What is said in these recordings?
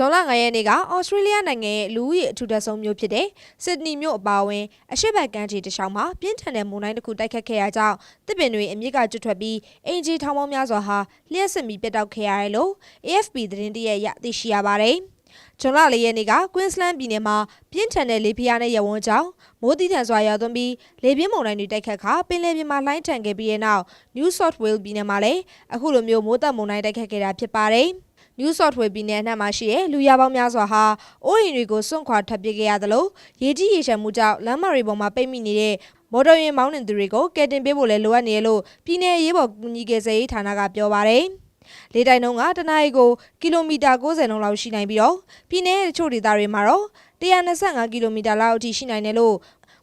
ဇွန်လ9ရက်နေ့ကဩစတြေးလျနိုင်ငံရဲ့လူဦးရေအထူထပ်ဆုံးမြို့ဖြစ်တဲ့စစ်ဒနီမြို့အပါအဝင်အရှေ့ဘက်ကမ်းခြေတစ်လျှောက်မှာပြင်းထန်တဲ့မုန်တိုင်းတစ်ခုတိုက်ခတ်ခဲ့ရကြောင်းတစ်ပင်တွေအမြင့်ကကျွတ်ထွက်ပြီးအင်ဂျီထောင်ပေါင်းများစွာဟာလျှက်စစ်မီပြတ်တောက်ခဲ့ရတယ်လို့ AFP သတင်းတရက်ရသိရှိရပါတယ်။ဇွန်လ၄ရက်နေ့ကကွင်းစလန်းပြည်နယ်မှာပြင်းထန်တဲ့လေပြင်းအားနဲ့ရဝန်းကြောင်းမိုးတိထန်စွာရွာသွန်းပြီးလေပြင်းမုန်တိုင်းတွေတိုက်ခတ်ခါပင်လယ်ပြင်မှာလှိုင်းထန်ခဲ့ပြီးတဲ့နောက် New South Wales ပြည်နယ်မှာလည်းအခုလိုမျိုးမိုးတက်မုန်တိုင်းတိုက်ခတ်ခဲ့တာဖြစ်ပါတယ်။ New South Wales ပြည်နယ်အနှံ့မှာရှိတဲ့လူရပေါင်းများစွာဟာအိုးအိမ်တွေကိုစွန့်ခွာထွက်ပြေးခဲ့ရသလိုရေကြီးရေရှမ်းမှုကြောင့်လမ်းမတွေပေါ်မှာပိတ်မိနေတဲ့မော်တော်ယာဉ်မောင်းနှင်သူတွေကိုကယ်တင်ပေးဖို့လည်းလိုအပ်နေတယ်လို့ပြည်내ရေးပေါ်ကူညီကယ်ဆယ်ရေးဌာနကပြောပါတယ်။လေတိုက်နှုန်းကတနအီကိုကီလိုမီတာ90နှုန်းလောက်ရှိနိုင်ပြီးတော့ပြည်내တချို့ဒေသတွေမှာတော့125ကီလိုမီတာလောက်အထိရှိနိုင်တယ်လို့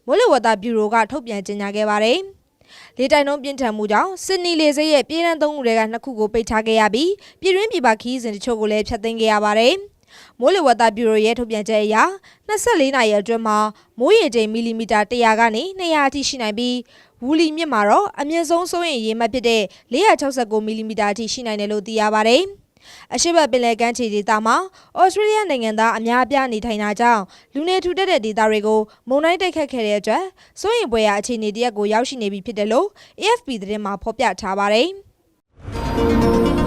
မိုးလေဝသဘျူရိုကထုတ်ပြန်ကြေညာခဲ့ပါတယ်။ လေတိုက်နှုန်းပြင်းထန်မှုကြောင့်စစ်နီလေဆိပ်ရဲ့ပြည်ရန်သုံးခုတွေကနှစ်ခုကိုပိတ်ထားခဲ့ရပြီးပြည်တွင်းပြည်ပခီးစဉ်တချို့ကိုလည်းဖျက်သိမ်းခဲ့ရပါတယ်။မိုးလေဝသဘျူရိုရဲ့ထုတ်ပြန်ချက်အရ24နာရီအတွင်းမှာမိုးရေချိန်မီလီမီတာ100ကနေ200အထိရှိနိုင်ပြီးဝူလီမြစ်မှာတော့အမြင့်ဆုံးစိုးရင်ရေမှတ်ဖြစ်တဲ့469မီလီမီတာအထိရှိနိုင်တယ်လို့သိရပါတယ်။ အရှိတ်ဘက်ပင်လယ်ကမ်းခြေဒေသမှာဩစတြေးလျနိုင်ငံသားအများအပြားနေထိုင်တာကြောင့်လူနေထူထပ်တဲ့ဒေသတွေကိုမုန်တိုင်းတိုက်ခတ်ခဲ့တဲ့အတွက်စိုးရင်ပွဲရာအခြေအနေတရက်ကိုရောက်ရှိနေပြီဖြစ်တယ်လို့ AFP သတင်းမှာဖော်ပြထားပါတယ်။